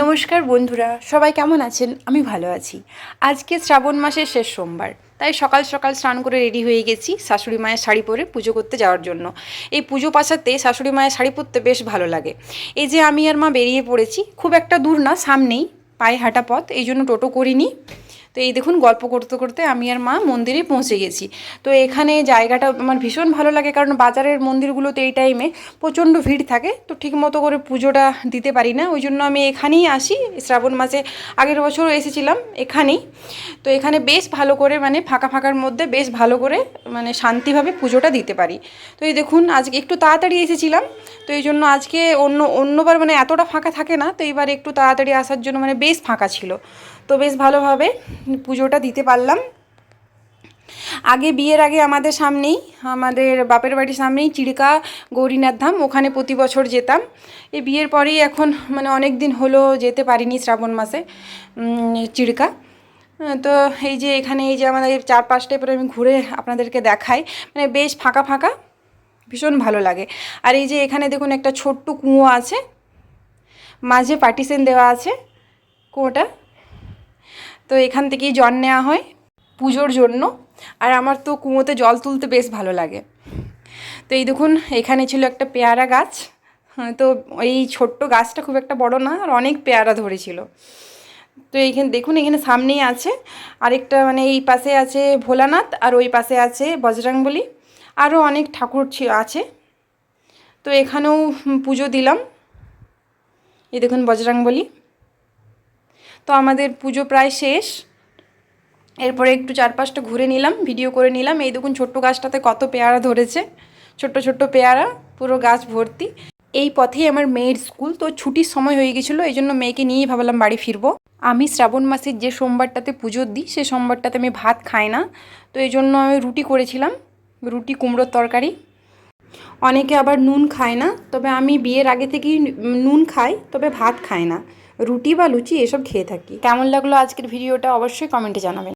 নমস্কার বন্ধুরা, সবাই কেমন আছেন? আমি ভালো আছি। আজকে শ্রাবণ মাসের শেষ সোমবার, তাই সকাল সকাল স্নান করে রেডি হয়ে গেছি শাশুড়ি মায়ের শাড়ি পরে পুজো করতে যাওয়ার জন্য। এই পুজো পাশাতে শাশুড়ি মায়ের শাড়ি পরতে বেশ ভালো লাগে। এই যে আমি আর মা বেরিয়ে পড়েছি, খুব একটা দূর না, সামনেই, পায়ে হাঁটা পথ, এই জন্য টোটো করিনি। তো এই দেখুন, গল্প করতে করতে আমি আর মা মন্দিরে পৌঁছে গেছি। তো এখানে জায়গাটা আমার ভীষণ ভালো লাগে, কারণ বাজারের মন্দিরগুলোতে এই টাইমে প্রচণ্ড ভিড় থাকে। তো ঠিক মতো করে পুজোটা দিতে পারি না, ওই জন্য আমি এখানেই আসি। শ্রাবণ মাসে আগের বছর এসেছিলাম এখানেই। তো এখানে বেশ ভালো করে মানে ফাঁকা ফাঁকার মধ্যে বেশ ভালো করে মানে শান্তিভাবে পুজোটা দিতে পারি। তো এই দেখুন, আজকে একটু তাড়াতাড়ি এসেছিলাম। তো এই জন্য আজকে অন্য, অন্যবার মানে এতটা ফাঁকা থাকে না, তো এইবার একটু তাড়াতাড়ি আসার জন্য মানে বেশ ফাঁকা ছিল। তো বেশ ভালোভাবে পুজোটা দিতে পারলাম। আগে বিয়ের আগে আমাদের সামনেই, আমাদের বাপের বাড়ির সামনেই চিড়কা গৌরীনাথ ধাম, ওখানে প্রতি বছর যেতাম। এই বিয়ের পরেই এখন মানে অনেক দিন হলো যেতে পারিনি শ্রাবণ মাসে চিড়কা। তো এই যে এখানে এই যে আমাদের চারপাশটা এবারে আমি ঘুরে আপনাদেরকে দেখাই। মানে বেশ ফাঁকা ফাঁকা, ভীষণ ভালো লাগে। আর এই যে এখানে দেখুন একটা ছোট্ট কুঁয়ো আছে, মাঝে পার্টিশন দেওয়া আছে কুয়োটা। তো এখান থেকেই জল নেওয়া হয় পুজোর জন্য। আর আমার তো কুঁয়োতে জল তুলতে বেশ ভালো লাগে। তো এই দেখুন এখানে ছিল একটা পেয়ারা গাছ। হ্যাঁ, তো এই ছোট্ট গাছটা খুব একটা বড় না আর অনেক পেয়ারা ধরেছিল। তো এইখানে দেখুন এখানে সামনেই আছে আরেকটা মানে এই পাশে আছে ভোলানাথ আর ওই পাশে আছে বজরাংবলী। আরও অনেক ঠাকুর আছে। তো এখানেও পুজো দিলাম। এই দেখুন বজরাংবলী। তো আমাদের পুজো প্রায় শেষ। এরপরে একটু চারপাশটা ঘুরে নিলাম ভিডিও করে নিলাম। এই দেখুন ছোট্ট গাছটাতে কত পেয়ারা ধরেছে। ছোট্ট ছোট্ট পেয়ারা, পুরো গাছ ভর্তি। এই পথেই আমার মেয়ের স্কুল, তো ছুটির সময় হয়ে গেছিল, এই জন্য মেয়েকে নিয়েই ভাবলাম বাড়ি ফিরবো। আমি শ্রাবণ মাসের যে সোমবারটাতে পুজো দিই, সে সোমবারটাতে আমি ভাত খাই না। তো এই জন্য আমি রুটি করেছিলাম, রুটি, কুমড়োর তরকারি। অনেকে আবার নুন খায় না, তবে আমি বিয়ের আগে থেকেই নুন খাই, তবে ভাত খায় না। রুটি বা লুচি এসব খেয়ে থাকি। কেমন লাগল আজকের ভিডিওটা অবশ্যই কমেন্টে জানাবেন।